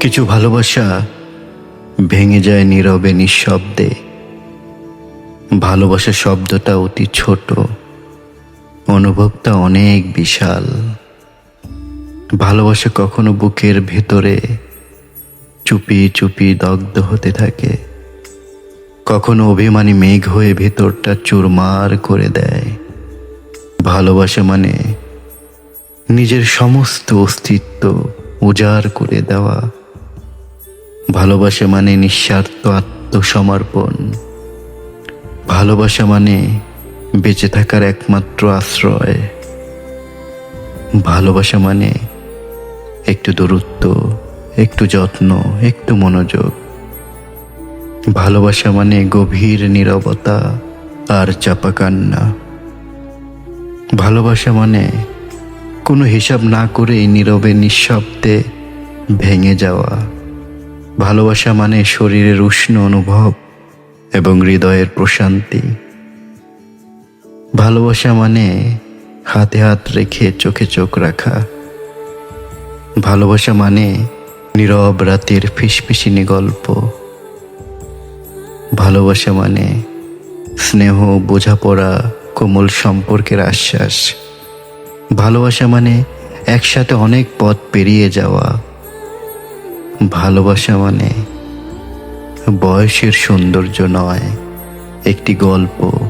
কিছু ভালোবাসা ভেঙে যায় নীরবে নিঃশব্দে। ভালোবাসা শব্দটা অতি ছোট, অনুভবটা অনেক বিশাল। ভালোবাসা কখনো বুকের ভেতরে চুপি চুপি দগ্ধ হতে থাকে। কখনো অভিমানী মেঘ হয়ে ভেতরটা চুরমার করে দেয়। ভালোবাসা মানে নিজের সমস্ত অস্তিত্ব উজাড় করে দেওয়া। ভালোবাসা মানে নিঃস্বার্থ আত্মসমর্পণ। ভালোবাসা মানে বেঁচে থাকার একমাত্র আশ্রয়। ভালোবাসা মানে একটু দূরত্ব, একটু যত্ন, একটু মনোযোগ। ভালোবাসা মানে গভীর নীরবতা আর চাপা কান্না। ভালোবাসা মানে কোনো হিসাব না করেই নীরবে নিঃশব্দে ভেঙে যাওয়া। ভালোবাসা মানে শরীরের উষ্ণ অনুভব এবং হৃদয়ের প্রশান্তি। ভালোবাসা মানে হাতে হাত রেখে চোখে চোখ রাখা। ভালোবাসা মানে নীরব রাতের ফিসফিসিনি গল্প। ভালোবাসা মানে স্নেহ, বোঝাপড়া, কোমল সম্পর্কের আশ্বাস। ভালোবাসা মানে একসাথে অনেক পথ পেরিয়ে যাওয়া। ভালোবাসা মানে বয়সের সৌন্দর্য নয়। একটি গল্প,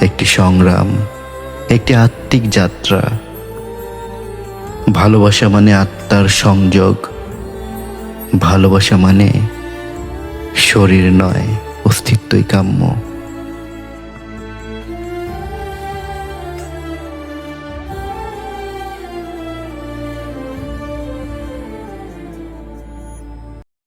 একটি সংগ্রাম, একটি আত্মিক যাত্রা। ভালোবাসা মানে আত্মার সংযোগ। ভালোবাসা মানে শরীর নয়, অস্তিত্বই কাম্য।